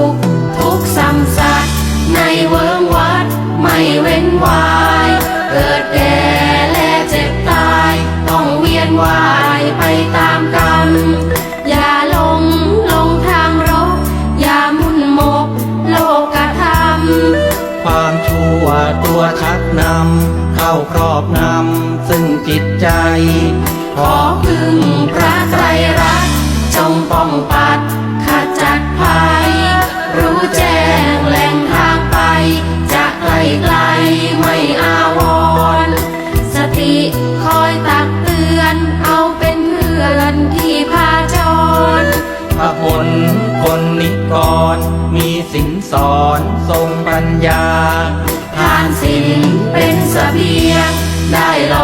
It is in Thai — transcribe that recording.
ทุกทุกสัมสัตในเวิงวัดไม่เว้นวาย เกิดแก่และเจ็บตาย ต้องเวียนว่ายไปตามกรรม อย่าลงลงทางรก อย่ามุ่นหมกโลกธรรม ความชั่วตัวชักนำ เข้าครอบงำซึ่งจิตใจ ขอพึ่งพระ ตักเตือนเอาเป็นเพื่อนที่พาจรพระพลคนนิกรมีสินสอนทรงปัญญา ทานศีลเป็นเสบียงได้หล่อ